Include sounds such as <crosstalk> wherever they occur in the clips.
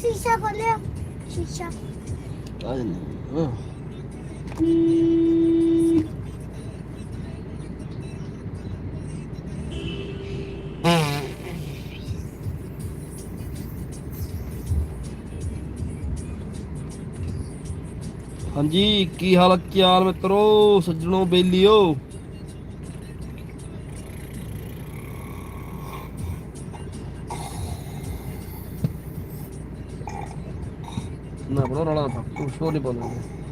ਸ਼ੀਸ਼ਾ ਖੋਲਿਆ ਸ਼ੀਸ਼ਾ। ਆ ਜੰਨੇ ਹਾਂਜੀ ਕੀ ਹਾਲ ਕੀ ਹਾਲ ਮਿੱਤਰੋ? ਸੱਜਣੋ ਬੇਲੀਓ। ਨਹੀਂ ਬੋਲਣਗੇ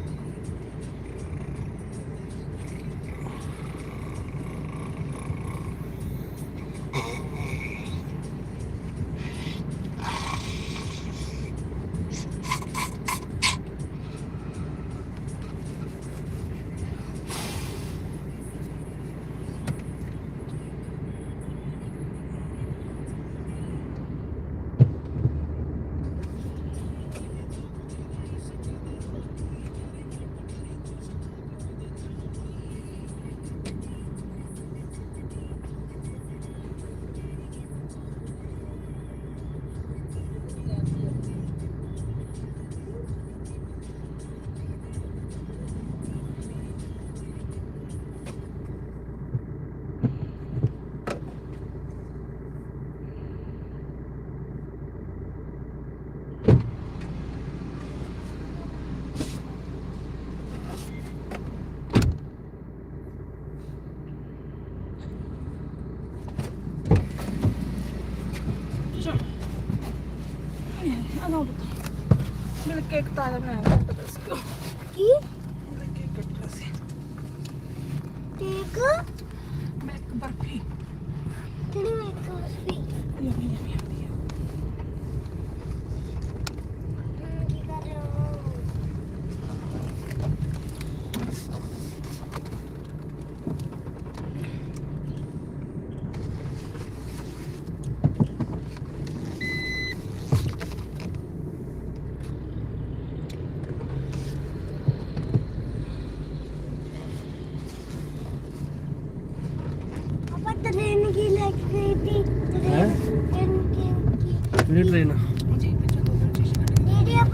Check tayo na.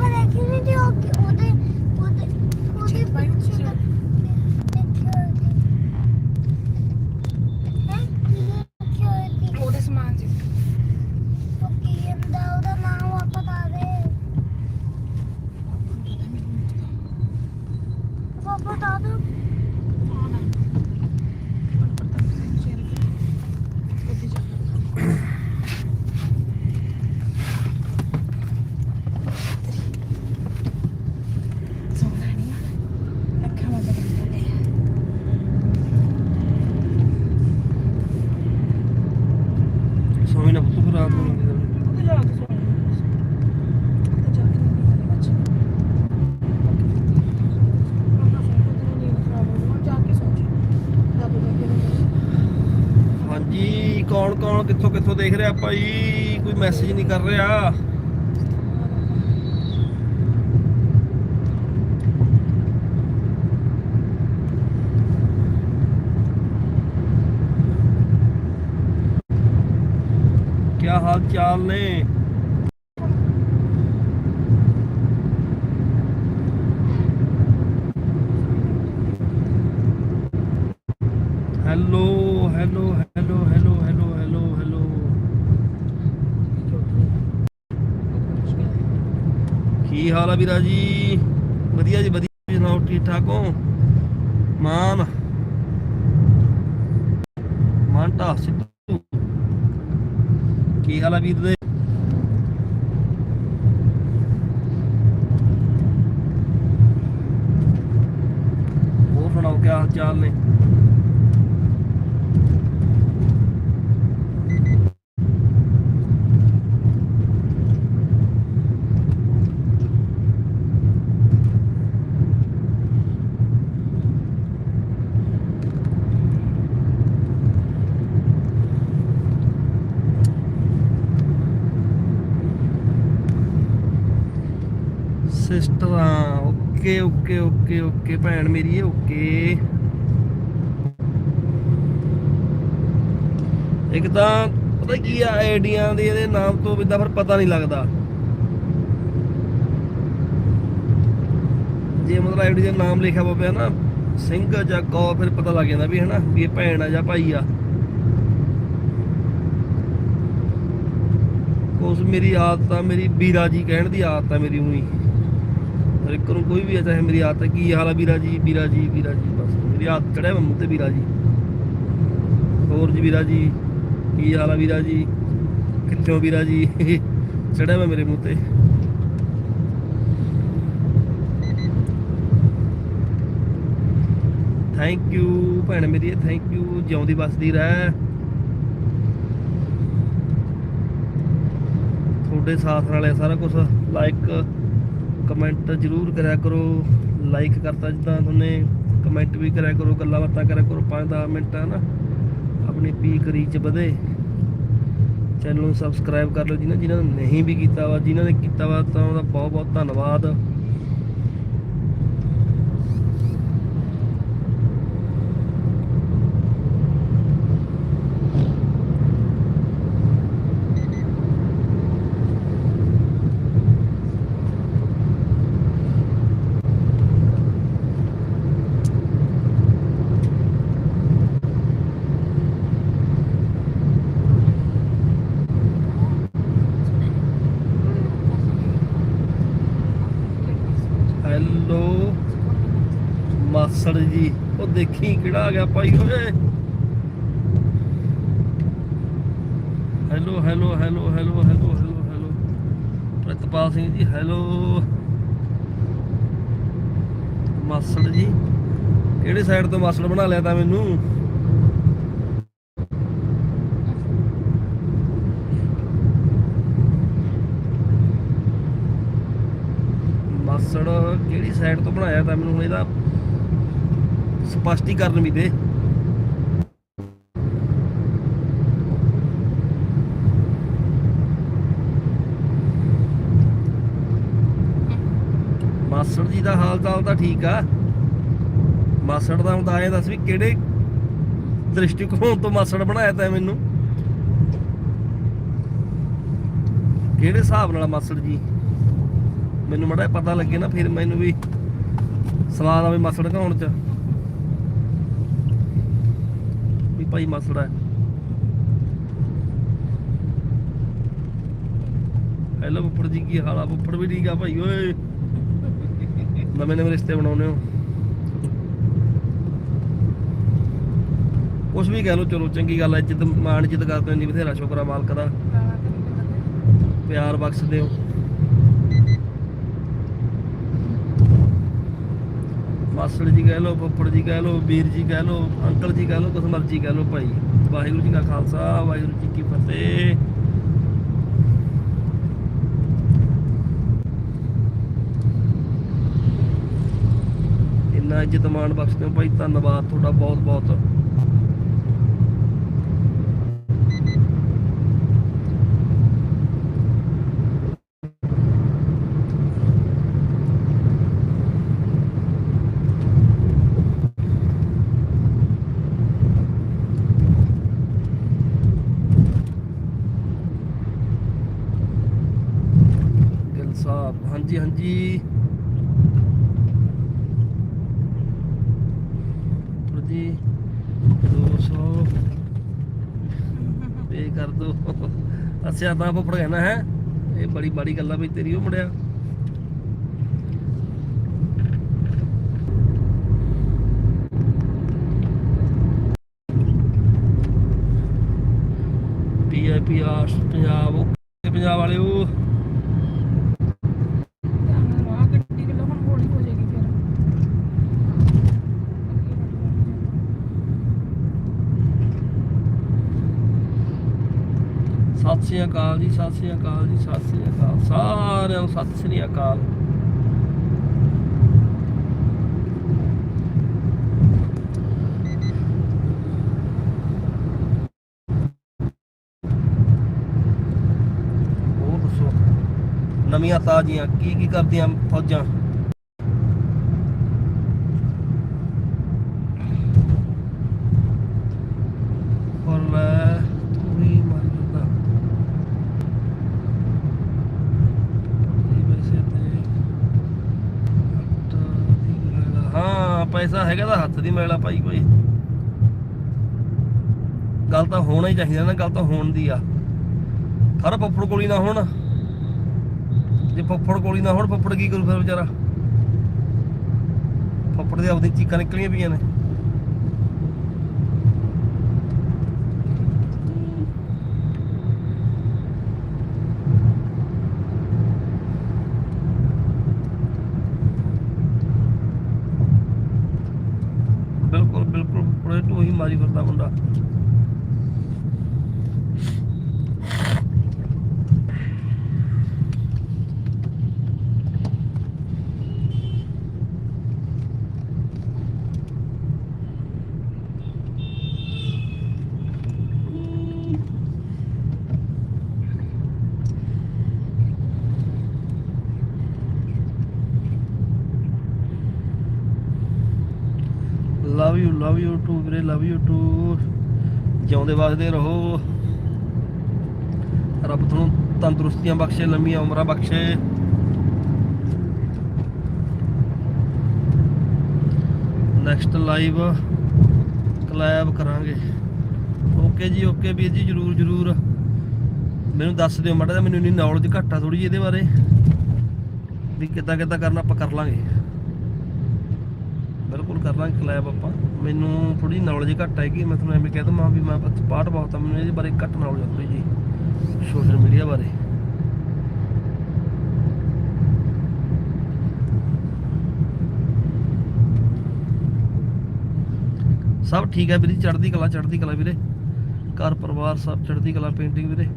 から君ておき ਰਿਹਾ ਭਾਈ ਕੋਈ ਮੈਸੇਜ ਨਹੀਂ ਕਰ ਰਿਹਾ। ਕੀ ਹਾਲ ਚਾਲ ਨੇ? ਹਾਲ ਆ ਵੀਰਾ ਜੀ? ਵਧੀਆ ਜੀ ਵਧੀਆ। ਜੀ ਸੁਣਾਓ, ਠੀਕ ਠਾਕ ਹੋ? ਮਾਨ। ਮਾਨਟਾ ਸਿੱਧੂ। ਕੀ ਹਾਲ ਆ ਵੀਰ ਦੇ? ਓਕੇ ਓਕੇ ਓਕੇ ਓਕੇ ਭੈਣ ਮੇਰੀ ਓਕੇ। ਇੱਕ ਤਾਂ ਪਤਾ ਕੀ ਆ, ਆਈਡੀਆਂ ਦੇ ਇਹਦੇ ਨਾਮ ਤੋਂ ਇਦਾਂ ਫਿਰ ਪਤਾ ਨਹੀਂ ਲੱਗਦਾ। ਜੇ ਮਤਲਬ ਆਈਡੀ ਦਾ ਨਾਮ ਲਿਖਿਆ ਹੋਵੇ ਨਾ, ਸਿੰਘ ਜਾਂ ਕੌ ਫਿਰ ਪਤਾ ਲੱਗ ਜਾਂਦਾ ਵੀ ਹਨਾ, ਵੀ ਇਹ ਭੈਣ ਆ ਜਾਂ ਭਾਈ ਆ। ਉਸ ਮੇਰੀ ਆਦਤ ਆ ਮੇਰੀ ਵੀਰਾ ਜੀ ਕਹਿਣ ਦੀ ਆਦਤ ਆ ਮੇਰੀ ਉਹੀ। ਹਰ ਇੱਕ ਨੂੰ ਕੋਈ ਵੀ ਚਾਹੇ ਮੇਰੀ ਆਦਤ ਆ, ਕੀ ਹਾਲ ਆ ਵੀਰਾ ਜੀ ਵੀਰਾ ਜੀ ਵੀਰਾ ਜੀ ਬਸ ਮੇਰੀ ਆਦਤ ਚੜਿਆ ਵਾ ਮੂੰਹ ਤੇ ਵੀਰਾ ਜੀ। ਹੋਰ ਜੀ ਵੀਰਾ ਜੀ ਕੀ ਹਾਲ ਆ ਵੀਰਾ ਜੀ? ਕਿੱਥੋਂ ਵੀਰਾ ਜੀ? <laughs> ਚੜਿਆ ਵਾ ਮੇਰੇ ਮੂੰਹ ਤੇ। ਥੈਂਕ ਯੂ ਭੈਣ ਮੇਰੀ ਥੈਂਕ ਯੂ ਜਿਉਂਦੀ ਵਸਦੀ ਰਹਿ। ਤੁਹਾਡੇ ਸਾਥ ਨਾਲ ਇਹ ਸਾਰਾ ਕੁਝ ਲਾਈਕ ਕਮੈਂਟ ਜ਼ਰੂਰ ਕਰਿਆ ਕਰੋ ਲਾਈਕ ਕਰਤਾ ਜਿੱਦਾਂ ਤੁਹਾਨੇ, ਕਮੈਂਟ ਵੀ ਕਰਿਆ ਕਰੋ, ਗੱਲਾਂ ਬਾਤਾਂ ਕਰਿਆ ਕਰੋ 5-10 ਮਿੰਟ, ਹਨਾ? ਆਪਣੀ ਪੀਕ ਰੀਚ ਵਧੇ। ਚੈਨਲ ਨੂੰ ਸਬਸਕ੍ਰਾਈਬ ਕਰ ਲਓ, ਜਿਨ੍ਹਾਂ ਜਿਨ੍ਹਾਂ ਨੇ ਨਹੀਂ ਵੀ ਕੀਤਾ ਵਾ, ਜਿਨ੍ਹਾਂ ਨੇ ਕੀਤਾ ਵਾ, ਤਾਂ ਉਹਦਾ ਬਹੁਤ ਬਹੁਤ ਧੰਨਵਾਦ ਹੈਲੋ ਮਾਸੜ ਜੀ। ਉਹ ਦੇਖੀ ਕਿਹੜਾ ਆ ਗਿਆ ਭਾਈ ਓਏ। Hello hello hello hello hello hello hello Pratpal Singh ji hello ਮਾਸੜ ਜੀ, ਕਿਹੜੇ ਸਾਈਡ ਤੋਂ ਮਾਸੜ ਬਣਾ ਲਿਆ ਤਾਂ ਮੈਨੂੰ? ਮਾਸੜ ਕਿਹੜੀ ਸਾਈਡ ਤੋਂ ਬਣਾਇਆ ਤਾਂ ਮੈਨੂੰ ਹੁਣ ਇਹਦਾ? ਸਪਸ਼ਟੀਕਰਨ ਵੀ ਦੇ। ਮਾਸੜ ਜੀ ਦਾ ਹਾਲ ਚਾਲ ਤਾਂ ਠੀਕ ਆ। ਮਾਸੜ ਦਾ ਹੁੰਦਾ ਐ ਦੱਸ ਵੀ ਕਿਹੜੇ ਦ੍ਰਿਸ਼ਟੀਕੋਣ ਤੋਂ ਮਾਸੜ ਬਣਾਇਆ ਤਾਂ ਮੈਨੂੰ? ਕਿਹੜੇ ਹਿਸਾਬ ਨਾਲ ਮਾਸੜ ਜੀ? ਮੈਨੂੰ ਮੜਾ ਪਤਾ ਲੱਗੇ ਨਾ, ਫਿਰ ਮੈਨੂੰ ਵੀ ਸਵਾਦ ਆਵੇ ਮਾਸੜ ਘਾਉਣ ਚ। ਵੀ ਭਾਈ ਮਸੜਾ ਹੈ। ਹੈਲੋ ਫੁੱਫੜ ਜੀ ਕੀ ਹਾਲ ਆ? ਫੁੱਫੜ ਵੀ ਠੀਕ ਆ ਭਾਈ ਓਏ। ਨਵੇਂ ਨਵੇਂ ਰਿਸ਼ਤੇ ਬਣਾਉਨੇ ਹੋ। ਕੁਛ ਵੀ ਕਹਿ ਲੋ ਚਲੋ ਚੰਗੀ ਗੱਲ ਹੈ ਇੱਜ਼ਤ ਮਾਣ ਇੱਜ਼ਤ ਕਰਦੇ ਹੋ ਜੀ ਬਥੇਰਾ ਸ਼ੁਕਰ ਆ ਮਾਲਕ ਦਾ। ਪਿਆਰ ਬਖਸ਼ਦੇ ਹੋ। ਮਾਸੜ ਜੀ ਕਹਿ ਲੋ ਫੁੱਫੜ ਜੀ ਕਹਿ ਲੋ ਵੀਰ ਜੀ ਕਹਿ ਲੋ ਅੰਕਲ ਜੀ ਕਹਿ ਲੋ ਕੁਛ ਮਰਜ਼ੀ ਕਹਿ ਲੋ ਭਾਈ। ਵਾਹਿਗੁਰੂ ਜੀ ਕਾ ਖਾਲਸਾ, ਵਾਹਿਗੁਰੂ ਜੀ ਕੀ ਫਤਿਹ। ਇੰਨਾ ਇੱਜ਼ਤ ਮਾਣ ਬਖਸ਼ਦੇ ਹੋ ਭਾਈ, ਧੰਨਵਾਦ ਤੁਹਾਡਾ ਬਹੁਤ ਬਹੁਤ ਗਿੱਲ ਸਾਹਿਬ ਹਾਂਜੀ ਹਾਂਜੀ ਜੀ 200 ਪੇ ਕਰ ਦੋ। ਅੱਛਾ ਤਾਂ ਫੁੱਫੜ ਕਹਿਣਾ ਹੈ। ਇਹ ਬੜੀ ਮਾੜੀ ਗੱਲ ਆ ਬਈ ਤੇਰੀ ਉਹ ਮੁੰਡਿਆ। ਪੀਆਈਪੀ ਆਰਟਸ ਪੰਜਾਬ, ਉਹ ਪੰਜਾਬ ਵਾਲੇ ਉਹ ਗੱਡੀ ਕਿਲੋ ਹੁਣ ਹੌਲੀ ਹੋ ਜਾਏਗੀ ਫਿਰ ਸਤਿ ਸ੍ਰੀ ਅਕਾਲ ਜੀ, ਸਤਿ ਸ੍ਰੀ ਅਕਾਲ ਜੀ, ਸਤਿ ਸ੍ਰੀ ਅਕਾਲ। ਸਾਰਿਆਂ ਨੂੰ ਸਤਿ ਸ੍ਰੀ ਅਕਾਲ। ਹੋਰ ਦੱਸੋ? ਨਵੀਆਂ ਤਾਜ਼ੀਆਂ ਕੀ ਕੀ ਕਰਦੀਆਂ ਫੌਜਾਂ ਪਰ ਲੈ ਤੂੰ ਹੀ ਮਰ ਜਾਂਦਾ ਇਹ ਵੈਸੇ ਤੇ ਅੱਟ ਪੈਸਾ ਹੈਗਾ ਤਾਂ ਹੱਥ ਦੀ ਮੈਲ ਆ ਭਾਈ ਕੋਈ। ਗੱਲ ਤਾਂ ਹੋਣਾ ਹੀ ਚਾਹੀਦਾ ਨਾ, ਗੱਲ ਤਾਂ ਹੋਣ ਦੀ ਆ। ਹਰ ਫੁੱਫੜ ਕੋਲੀ ਨਾ ਹੋਣ। ਜੇ ਫੁੱਫੜ ਕੋਲੀ ਨਾ ਹੋਣ, ਫੁੱਫੜ ਕੀ ਕਰੂ ਫਿਰ ਵਿਚਾਰਾ? ਫੁੱਫੜ ਦੇ ਆਪਦੀ ਚੀਕਾਂ ਨਿਕਲੀਆਂ ਪਈਆਂ ਨੇ ਬਿਲਕੁਲ ਬਿਲਕੁਲ ਫੁੱਫੜੇ ਤੋਂ ਹੀ ਮਾਰੀ ਫਿਰਦਾ ਮੁੰਡਾ love you love you too ਵੀਰੇ ਲਵ ਯੂ ਟੂ ਜਿਉਂਦੇ ਵਸਦੇ ਰਹੋ। ਰੱਬ ਤੁਹਾਨੂੰ ਤੰਦਰੁਸਤੀਆਂ ਬਖਸ਼ੇ, ਲੰਮੀਆਂ ਉਮਰਾਂ ਬਖਸ਼ੇ। ਨੈਕਸਟ ਲਾਈਵ ਕਲੈਬ ਕਰਾਂਗੇ। ਓਕੇ ਜੀ ਓਕੇ ਵੀਰ ਜੀ, ਜਰੂਰ ਜਰੂਰ। ਮੈਨੂੰ ਦੱਸ ਦਿਓ, ਮਾੜਾ ਮੈਨੂੰ ਇੰਨੀ ਨੌਲੇਜ ਘੱਟ ਆ ਥੋੜੀ ਜਿਹੀ ਇਹਦੇ ਬਾਰੇ। ਵੀ ਕਿੱਦਾਂ ਕਿੱਦਾਂ ਕਰਨਾ, ਆਪਾਂ ਕਰ ਲਾਂਗੇ। ਬਿਲਕੁਲ ਕਲੈਬ ਆਪਾਂ। ਮੈਨੂੰ ਥੋੜੀ ਨੌਲੇਜ ਘੱਟ ਹੈਗੀ, ਮੈਂ ਤੁਹਾਨੂੰ ਐਵੇਂ ਕਹਿ ਦਵਾਂ ਵੀ ਮੈਂ ਪਾਠ ਬਹੁਤ ਆ, ਮੈਨੂੰ ਇਹਦੇ ਬਾਰੇ ਘੱਟ ਨੌਲੇਜ ਆ ਜੀ ਸੋਸ਼ਲ ਮੀਡੀਆ ਬਾਰੇ। ਸਭ ਠੀਕ ਹੈ ਵੀਰੇ, ਚੜ੍ਹਦੀ ਕਲਾ ਚੜ੍ਹਦੀ ਕਲਾ ਵੀਰੇ। ਘਰ ਪਰਿਵਾਰ ਸਭ ਚੜ੍ਹਦੀ ਕਲਾ ਪੇਂਟਿੰਗ ਵੀਰੇ।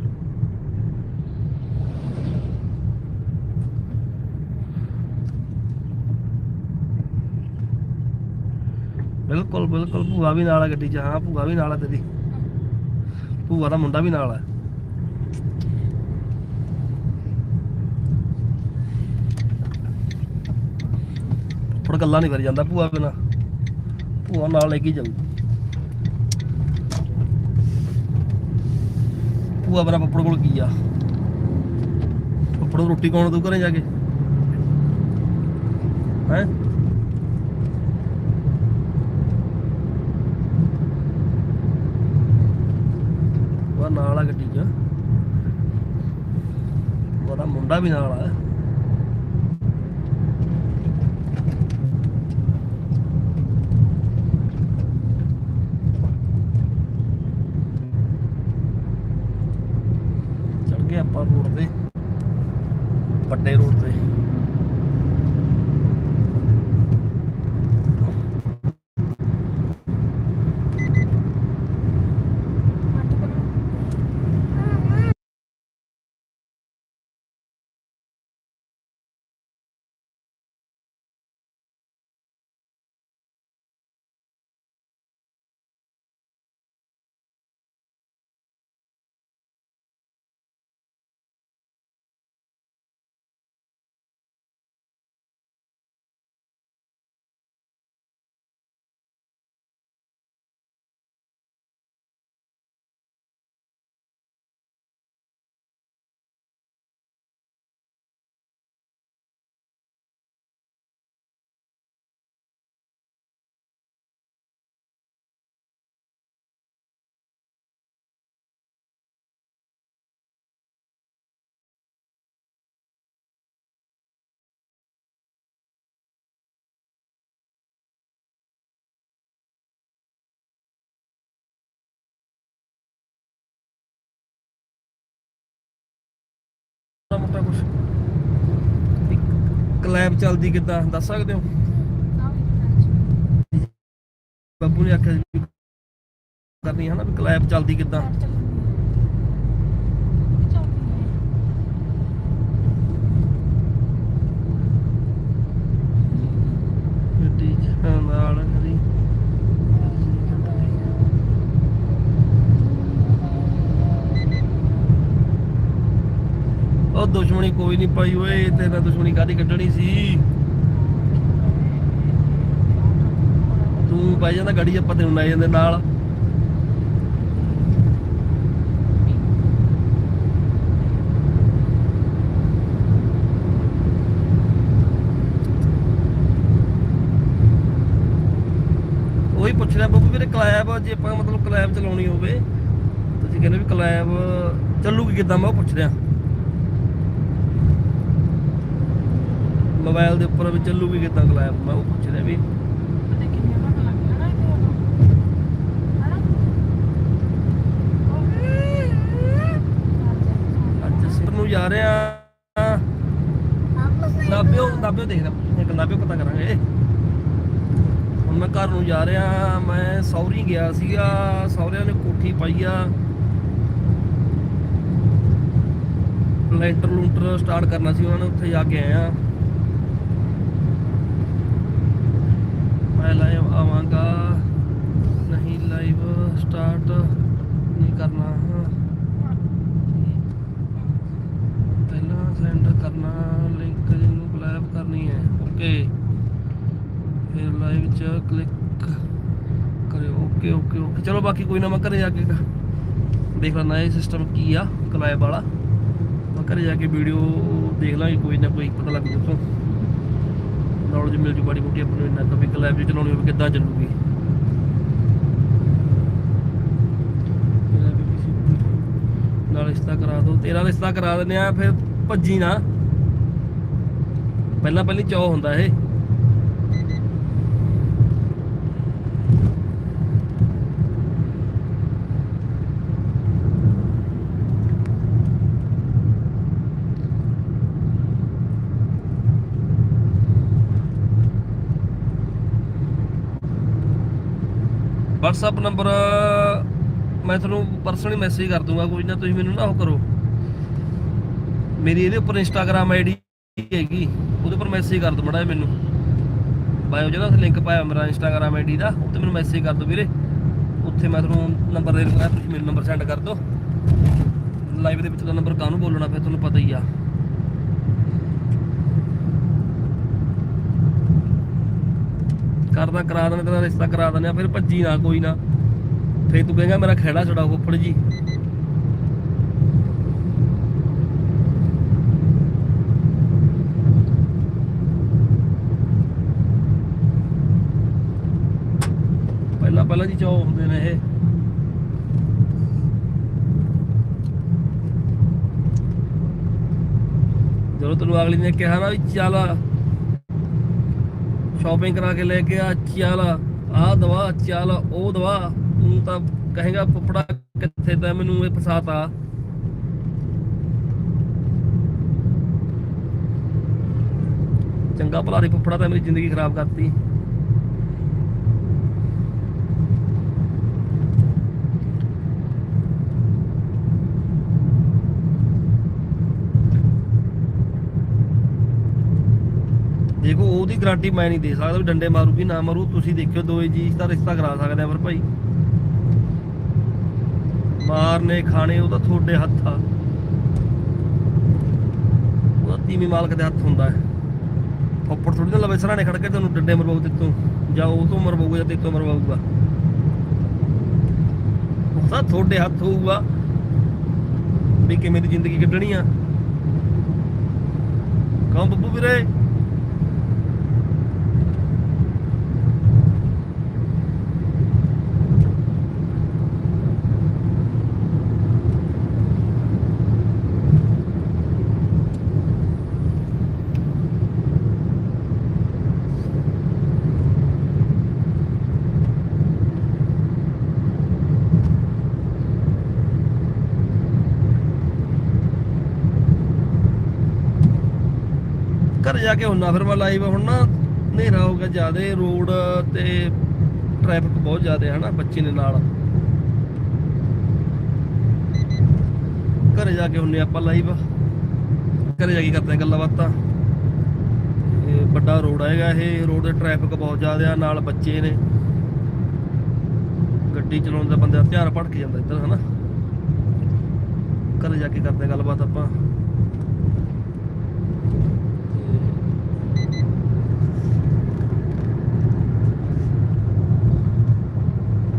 ਬਿਲਕੁਲ ਬਿਲਕੁਲ। ਭੂਆ ਵੀ ਨਾਲ ਆ ਗੱਡੀ 'ਚ। ਹਾਂ, ਭੂਆ ਵੀ ਨਾਲ ਆ ਤੇਰੀ। ਭੂਆ ਦਾ ਮੁੰਡਾ ਵੀ ਨਾਲ ਆ। ਫੜ ਗੱਲਾਂ ਨਹੀਂ ਕਰ ਜਾਂਦਾ ਭੂਆ ਬਿਨਾ। ਭੂਆ ਨਾਲ ਲੈ ਕੇ ਜਾਊ। ਭੂਆ ਬਰਾ ਪੱਪੜ ਕੋਲ ਕੀ ਆ? ਪੱਪੜ ਰੋਟੀ ਕੌਣ ਦੂ ਘਰੇ ਜਾ ਕੇ? ਹੈ? ਨਾਲ ਆ ਗੱਡੀ 'ਚ। ਉਹਦਾ ਮੁੰਡਾ ਵੀ ਨਾਲ ਆ ਚੜ ਗਏ ਆਪਾਂ ਰੋਡ ਤੇ ਵੱਡੇ ਰੋਡ ਤੇ ਛੋਟਾ ਮੋਟਾ ਕੁਝ ਕਲੈਬ ਚੱਲਦੀ ਕਿੱਦਾਂ ਦੱਸ ਸਕਦੇ ਹੋ? ਬੱਬੂ ਨੇ ਆਖਿਆ ਵੀ ਕਰਨੀ ਹੈ ਨਾ ਵੀ ਕਲੈਬ ਚੱਲਦੀ ਕਿੱਦਾਂ। ਗੱਡੀ ਚ ਨਾਲ ਕਰੀ ਉਹ ਦੁਸ਼ਮਣੀ ਕੋਈ ਨਹੀਂ ਪਾਈ ਓਏ ਤੇ ਨਾਲ ਦੁਸ਼ਮਣੀ ਕਾਦੀ ਕੱਢਣੀ ਸੀ? ਤੂੰ ਬਹਿ ਜਾਂਦਾ ਗੱਡੀ ਆਪਾਂ ਤੈਨੂੰ ਲੈ ਜਾਂਦੇ ਨਾਲ। ਪੁੱਛ ਰਿਹਾ ਬੱਬੂ ਵੀਰੇ, ਕਲੈਬ, ਜੇ ਆਪਾਂ ਮਤਲਬ ਕਲੈਬ ਚਲਾਉਣੀ ਹੋਵੇ, ਤੁਸੀਂ ਕਹਿੰਦੇ ਵੀ ਕਲੈਬ ਚੱਲੂਗੀ ਕਿਦਾਂ, ਮੈਂ ਉਹ ਪੁੱਛ ਰਿਹਾ। ਮੋਬਾਈਲ ਦੇ ਉੱਪਰ ਵੀ ਚੱਲੂਗੀ ਕਿੱਦਾਂ ਕਲੈਬ ਮੈਂ ਉਹ ਪੁੱਛ ਰਿਹਾ ਵੀ। ਜਾ ਰਹੇ ਆ ਆਪਸ ਵਿੱਚ ਨਾਬਿਓ ਨਾਬਿਓ ਦੇਖਦਾ ਇੱਕ ਨਾਬਿਓ ਪਤਾ ਕਰਾਂਗੇ। ਹੁਣ ਮੈਂ ਘਰ ਨੂੰ ਜਾ ਰਿਹਾ ਮੈਂ ਸੌਰੀ ਗਿਆ ਸੀਗਾ ਸੌਰਿਆਂ ਨੇ ਕੋਠੀ ਪਾਈ ਆ। ਲੈਂਟਰ ਲੂੰਟਰ ਸਟਾਰਟ ਕਰਨਾ ਸੀ ਉਹਨਾਂ ਨੇ ਉੱਥੇ ਜਾ ਕੇ ਆਇਆ ਮੈਂ ਲਾਈਵ ਆਵਾਂਗਾ। ਨਹੀਂ ਲਾਈਵ ਸਟਾਰਟ ਨਹੀਂ ਕਰਨਾ। ਪਹਿਲਾਂ ਸੈਂਡ ਕਰਨਾ ਲਿੰਕ ਜਿਹਨੂੰ ਕਲੈਬ ਕਰਨੀ ਹੈ। ਓਕੇ ਫਿਰ ਲਾਈਵ ਚ ਕਲਿੱਕ ਕਰਿਓ। ਓਕੇ ਓਕੇ ਓਕੇ ਚਲੋ ਬਾਕੀ ਕੋਈ ਨਾ, ਮੈਂ ਘਰੇ ਜਾ ਕੇ ਦੇਖ ਲੈਣਾ ਇਹ ਸਿਸਟਮ ਕੀ ਆ ਕਲੈਬ ਵਾਲਾ। ਮੈਂ ਘਰੇ ਜਾ ਕੇ ਵੀਡੀਓ ਦੇਖ ਲਾਂਗੇ, ਕੋਈ ਨਾ ਕੋਈ ਪਤਾ ਲੱਗ ਜੂ ਤੋਂ ਨੌਲੇਜ ਮਿਲ ਜੂ ਬੜੀ ਮੋਟੀ ਆਪਾਂ ਨੂੰ ਇੰਨਾ ਕਲੈਬ ਜੇ ਚਲਾਉਣੀ ਹੋਵੇ, ਕਿੱਦਾਂ ਚੱਲੂਗੀ? ਨਾਲ ਰਿਸ਼ਤਾ ਕਰਾ ਦੋ, ਤੇਰਾ ਰਿਸ਼ਤਾ ਕਰਾ ਦਿੰਦੇ ਆ, ਫਿਰ ਭੱਜੀ ਨਾ। ਪਹਿਲਾਂ ਪਹਿਲੀ ਚੌ ਹੁੰਦਾ ਇਹ। WhatsApp ਨੰਬਰ ਮੈਂ ਤੁਹਾਨੂੰ ਪਰਸਨਲੀ ਮੈਸੇਜ ਕਰ ਦੂੰਗਾ, ਕੋਈ ਨਾ ਤੁਸੀਂ ਮੈਨੂੰ ਨਾ ਉਹ ਕਰੋ। ਮੇਰੀ ਇਹਦੇ ਉੱਪਰ ਇੰਸਟਾਗ੍ਰam ਆਈਡੀ ਹੈਗੀ, ਉਹਦੇ ਉੱਪਰ ਮੈਸੇਜ ਕਰ ਦਿਓ ਮੜਾ ਮੈਨੂੰ। ਬਾਇਓ ਜਿਹੜਾ ਲਿੰਕ ਪਾਇਆ ਮੇਰਾ ਇੰਸਟਾਗ੍ਰam ਆਈਡੀ ਦਾ ਉੱਤੇ ਮੈਨੂੰ ਮੈਸੇਜ ਕਰ ਦਿਓ ਵੀਰੇ। ਉੱਥੇ ਮੈਂ ਤੁਹਾਨੂੰ ਨੰਬਰ ਦੇ ਦੂੰਗਾ ਤੁਸੀਂ ਮੈਨੂੰ ਨੰਬਰ ਸੈਂਡ ਕਰ ਦਿਓ। ਲਾਈਵ ਦੇ ਵਿੱਚ ਦਾ ਨੰਬਰ ਕਾਹਨੂੰ ਬੋਲਣਾ, ਫਿਰ ਤੁਹਾਨੂੰ ਪਤਾ ਹੀ ਆ। ਕਰਦਾ, ਕਰਾ ਦੇਣਾ ਤੇਰਾ ਰਿਸ਼ਤਾ ਕਰਾ ਦਿੰਦੇ ਆ, ਫਿਰ ਭੱਜੀ ਨਾ, ਕੋਈ ਨਾ। ਫਿਰ ਤੂੰ ਕਹੇਗਾ, ਮੇਰਾ ਖੇੜਾ ਛੜਾ ਫੁੱਫੜ ਜੀ। ਪਹਿਲਾਂ ਪਹਿਲਾਂ ਜੀ ਚੌ ਹੁੰਦੇ ਨੇ ਇਹ। ਜਦੋਂ ਤੈਨੂੰ ਅਗਲੀ ਨੇ ਕਿਹਾ ਨਾ ਵੀ ਚੱਲ ਸ਼ਾਪਿੰਗ ਕਰਾ ਕੇ ਲੈ ਕੇ ਆ ਚੱਲ ਆਹ ਦਵਾ ਚੱਲ ਉਹ ਦਵਾ। ਤੂੰ ਤਾਂ ਕਹੇਗਾ, ਫੁੱਫੜਾ, ਕਿੱਥੇ ਤਾਂ ਮੈਨੂੰ ਇਹ ਫਸਾਤਾ? ਚੰਗਾ ਭਲਾ ਦੇ ਫੁੱਫੜਾ ਤਾਂ ਮੇਰੀ ਜ਼ਿੰਦਗੀ ਖਰਾਬ ਕਰਤੀ ਦੇਖੋ ਉਹਦੀ ਗਾਰੰਟੀ ਮੈਂ ਨਹੀਂ ਦੇ ਸਕਦਾ ਵੀ ਡੰਡੇ ਮਾਰੂ ਕਿ ਨਾ ਮਾਰੂ, ਤੁਸੀਂ ਦੇਖਿਓ ਦੋਏ ਜੀ ਦਾ ਰਿਸ਼ਤਾ ਕਰਾ ਸਕਦੇ ਆ ਪਰ ਭਾਈ। ਮਾਰਨੇ, ਖਾਣੇ, ਉਹ ਤਾਂ ਤੁਹਾਡੇ ਹੱਥ ਆ। ਉਹਦਾ ਤੀਵੀਂ ਮਾਲਕ ਦੇ ਹੱਥ ਹੁੰਦਾ ਹੈ। ਫੱਪੜ ਥੋੜੀ ਨਾ ਲਵੇ, ਸਰਾਣੇ ਖੜ ਕੇ ਤੁਹਾਨੂੰ ਡੰਡੇ ਮਰਵਾਉ ਤੇ ਤੂੰ ਜਾਂ ਉਹ ਤੋਂ ਮਰਵਾਊਗਾ ਜਾਂ ਤੇ ਤੋਂ ਮਰਵਾਊਗਾ। ਉਹ ਤਾਂ ਤੁਹਾਡੇ ਹੱਥ ਹੋਊਗਾ। ਵੀ ਕਿਵੇਂ ਦੀ ਜ਼ਿੰਦਗੀ ਕੱਢਣੀ ਆ। ਕੌਣ ਬੱਬੂ ਵੀਰੇ? ਘਰ ਜਾ ਕੇ ਹੁੰਨਾ, ਫਿਰ ਮੈਂ ਲਾਈਵ ਹੁਣ ਨਾ ਹਨੇਰਾ ਹੋ ਗਿਆ ਜਿਆਦੇ ਰੋਡ ਤੇ ਟ੍ਰੈਫਿਕ ਬਹੁਤ ਜ਼ਿਆਦਾ ਹੈ ਨਾ ਬੱਚੇ ਦੇ ਨਾਲ। ਘਰੇ ਜਾ ਕੇ ਹੁੰਨੇ ਆਪਾਂ ਲਾਈਵ ਘਰੇ ਜਾ ਕੇ ਕਰਦੇ ਹਾਂ ਗੱਲਾਂ ਬਾਤਾਂ। ਇਹ ਵੱਡਾ ਰੋਡ ਹੈਗਾ ਇਹ ਰੋਡ ਤੇ ਟ੍ਰੈਫਿਕ ਬਹੁਤ ਜ਼ਿਆਦਾ ਆ, ਨਾਲ ਬੱਚੇ ਨੇ। ਗੱਡੀ ਚਲਾਉਣ ਦਾ ਬੰਦੇ ਦਾ ਧਿਆਨ ਭਟਕ ਜਾਂਦਾ ਇੱਧਰ, ਹਨਾ। ਘਰੇ ਜਾ ਕੇ ਕਰਦੇ ਗੱਲਬਾਤ ਆਪਾਂ।